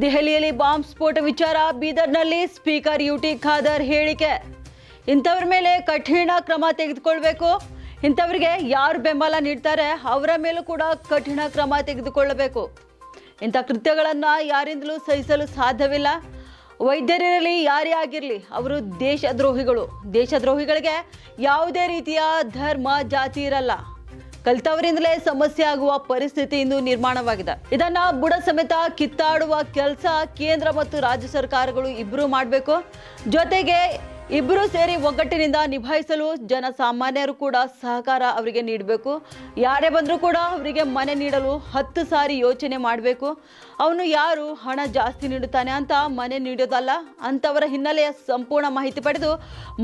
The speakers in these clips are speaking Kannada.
ದೆಹಲಿಯಲ್ಲಿ ಬಾಂಬ್ ಸ್ಫೋಟ ವಿಚಾರ, ಬೀದರ್ನಲ್ಲಿ ಸ್ಪೀಕರ್ ಯುಟಿ ಖಾದರ್ ಹೇಳಿಕೆ. ಇಂಥವ್ರ ಮೇಲೆ ಕಠಿಣ ಕ್ರಮ ತೆಗೆದುಕೊಳ್ಬೇಕು. ಇಂಥವ್ರಿಗೆ ಯಾರು ಬೆಂಬಲ ನೀಡ್ತಾರೆ, ಅವರ ಮೇಲೂ ಕೂಡ ಕಠಿಣ ಕ್ರಮ ತೆಗೆದುಕೊಳ್ಳಬೇಕು. ಇಂಥ ಕೃತ್ಯಗಳನ್ನು ಯಾರಿಂದಲೂ ಸಹಿಸಲು ಸಾಧ್ಯವಿಲ್ಲ. ವೈದ್ಯರಿರಲಿ, ಯಾರೇ ಆಗಿರಲಿ, ಅವರು ದೇಶದ್ರೋಹಿಗಳು. ದೇಶದ್ರೋಹಿಗಳಿಗೆ ಯಾವುದೇ ರೀತಿಯ ಧರ್ಮ, ಜಾತಿ ಇರಲ್ಲ. ಕಲಿತವರಿಂದಲೇ ಸಮಸ್ಯೆ ಆಗುವ ಪರಿಸ್ಥಿತಿ ಇಂದು ನಿರ್ಮಾಣವಾಗಿದೆ. ಇದನ್ನ ಬುಡ ಸಮೇತ ಕಿತ್ತಾಡುವ ಕೆಲಸ ಕೇಂದ್ರ ಮತ್ತು ರಾಜ್ಯ ಸರ್ಕಾರಗಳು ಇಬ್ಬರು ಮಾಡಬೇಕು. ಜೊತೆಗೆ ಇಬ್ಬರು ಸೇರಿ ಒಗ್ಗಟ್ಟಿನಿಂದ ನಿಭಾಯಿಸಲು ಜನಸಾಮಾನ್ಯರು ಕೂಡ ಸಹಕಾರ ಅವರಿಗೆ ನೀಡಬೇಕು. ಯಾರೇ ಬಂದರೂ ಕೂಡ ಅವರಿಗೆ ಮನೆ ನೀಡಲು ಹತ್ತು ಸಾರಿ ಯೋಚನೆ ಮಾಡಬೇಕು. ಅವನು ಯಾರು? ಹಣ ಜಾಸ್ತಿ ನೀಡುತ್ತಾನೆ ಅಂತ ಮನೆ ನೀಡೋದಲ್ಲ? ಅಂಥವರ ಹಿನ್ನೆಲೆಯ ಸಂಪೂರ್ಣ ಮಾಹಿತಿ ಪಡೆದು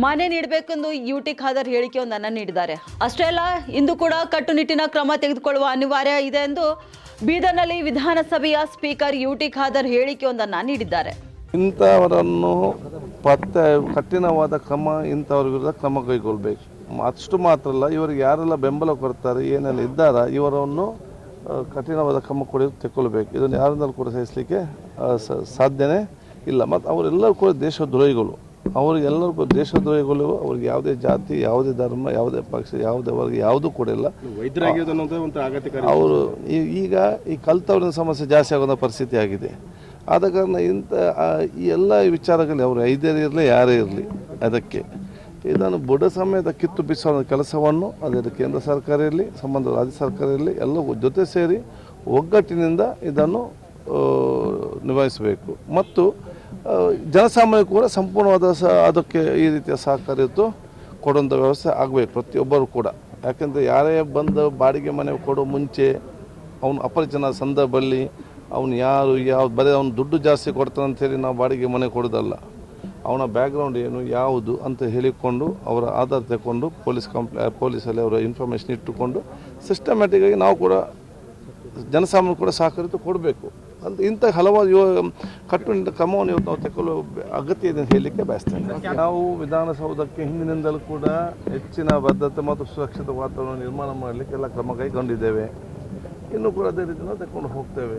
ಮನೆ ನೀಡಬೇಕೆಂದು ಯು ಟಿ ಖಾದರ್ ಹೇಳಿಕೆಯೊಂದನ್ನು ನೀಡಿದ್ದಾರೆ. ಅಷ್ಟೇ ಅಲ್ಲ, ಇಂದು ಕೂಡ ಕಟ್ಟುನಿಟ್ಟಿನ ಕ್ರಮ ತೆಗೆದುಕೊಳ್ಳುವ ಅನಿವಾರ್ಯ ಇದೆ ಎಂದು ಬೀದರ್ನಲ್ಲಿ ವಿಧಾನಸಭೆಯ ಸ್ಪೀಕರ್ ಯು ಟಿ ಖಾದರ್ ಹೇಳಿಕೆಯೊಂದನ್ನು ನೀಡಿದ್ದಾರೆ. ಇಂಥವರನ್ನು ಪತ್ತೆ ಕಠಿಣವಾದ ಕ್ರಮ ಇಂಥವ್ರ ವಿರುದ್ಧ ಕ್ರಮ ಕೈಗೊಳ್ಬೇಕು. ಅಷ್ಟು ಮಾತ್ರ ಅಲ್ಲ ಇವರಿಗೆ ಯಾರೆಲ್ಲ ಬೆಂಬಲ ಕೊಡ್ತಾರೆ ಏನೆಲ್ಲ ಇದ್ದಾರ ಇವರನ್ನು ಕಠಿಣವಾದ ಕ್ರಮ ಕೂಡ ತೆಕ್ಕೊಳ್ಬೇಕು. ಇದನ್ನು ಯಾರಿಂದಲೂ ಕೂಡ ಸಹಿಸಲಿಕ್ಕೆ ಸಾಧ್ಯನೇ ಇಲ್ಲ. ಮತ್ತು ಅವರೆಲ್ಲರೂ ಕೂಡ ದೇಶದ್ರೋಹಿಗಳು. ಅವರಿಗೆಲ್ಲರೂ ಕೂಡ ದೇಶದ್ರೋಹಿಗಳು. ಅವ್ರಿಗೆ ಯಾವುದೇ ಜಾತಿ ಯಾವುದೇ ಧರ್ಮ ಯಾವುದೇ ಪಕ್ಷ ಯಾವುದೇ ವರ್ಗ ಯಾವುದೂ ಕೂಡ ಇಲ್ಲ. ಅವರು ಈಗ ಈ ಕಲ್ತವ್ರಿನ ಸಮಸ್ಯೆ ಜಾಸ್ತಿ ಆಗೋದ ಪರಿಸ್ಥಿತಿ ಆಗಿದೆ. ಆದ ಕಾರಣ ಇಂಥ ಈ ಎಲ್ಲ ವಿಚಾರಗಳು ಅವರು ಐದರೇ ಇರಲಿ ಯಾರೇ ಇರಲಿ, ಅದಕ್ಕೆ. ಇದನ್ನು ಬುಡ ಸಮೇತ ಕಿತ್ತು ಬಿಸುವ ಕೆಲಸವನ್ನು ಅದೇ ಕೇಂದ್ರ ಸರ್ಕಾರ ಇರಲಿ, ಸಂಬಂಧ ರಾಜ್ಯ ಸರ್ಕಾರ ಇರಲಿ ಎಲ್ಲ ಜೊತೆ ಸೇರಿ ಒಗ್ಗಟ್ಟಿನಿಂದ ಇದನ್ನು ನಿಭಾಯಿಸಬೇಕು. ಮತ್ತು ಜನಸಾಮಾನ್ಯ ಕೂಡ ಸಂಪೂರ್ಣವಾದ ಸ, ಅದಕ್ಕೆ ಈ ರೀತಿಯ ಸಹಕಾರ ಇತ್ತು ಕೊಡುವಂಥ ವ್ಯವಸ್ಥೆ ಆಗಬೇಕು ಪ್ರತಿಯೊಬ್ಬರು ಕೂಡ. ಯಾಕೆಂದರೆ ಯಾರೇ ಬಂದು ಬಾಡಿಗೆ ಮನೆ ಕೊಡೋ ಮುಂಚೆ, ಅವನು ಅಪರಿಚನ ಸಂದರ್ಭದಲ್ಲಿ ಅವನು ಯಾರು ಯಾವ ಬರೀ ಅವ್ನು ದುಡ್ಡು ಜಾಸ್ತಿ ಕೊಡ್ತಾನೆ ಅಂತೇಳಿ ನಾವು ಬಾಡಿಗೆ ಮನೆ ಕೊಡೋದಲ್ಲ ಅವನ ಬ್ಯಾಕ್ಗ್ರೌಂಡ್ ಏನು ಯಾವುದು ಅಂತ ಹೇಳಿಕೊಂಡು ಅವರ ಆಧಾರ ತಗೊಂಡು ಪೊಲೀಸ್ ಕಂಪ್ಲೇ ಪೊಲೀಸಲ್ಲಿ ಅವರ ಇನ್ಫಾರ್ಮೇಷನ್ ಇಟ್ಟುಕೊಂಡು ಸಿಸ್ಟಮ್ಯಾಟಿಕ್ಕಾಗಿ ನಾವು ಕೂಡ ಜನಸಾಮಾನ್ಯ ಕೂಡ ಸಹಕರಿತು ಕೊಡಬೇಕು. ಅಂತ ಇಂಥ ಹಲವಾರು ಯೋ ಕಟ್ಟುನಿಟ್ಟಿನ ಕ್ರಮವನ್ನು ಇವತ್ತು ನಾವು ತಗೊಳ್ಳೋ ಅಗತ್ಯ ಇದೆ ಅಂತ ಹೇಳಲಿಕ್ಕೆ ಬಯಸ್ತೇನೆ. ನಾವು ವಿಧಾನಸೌಧಕ್ಕೆ ಹಿಂದಿನಿಂದಲೂ ಕೂಡ ಹೆಚ್ಚಿನ ಭದ್ರತೆ ಮತ್ತು ಸುರಕ್ಷಿತ ವಾತಾವರಣ ನಿರ್ಮಾಣ ಮಾಡಲಿಕ್ಕೆ ಎಲ್ಲ ಕ್ರಮ ಕೈಗೊಂಡಿದ್ದೇವೆ. ಇನ್ನೂ ಕೂಡ ಅದೇ ರೀತಿ ನಾವು ತಗೊಂಡು ಹೋಗ್ತೇವೆ.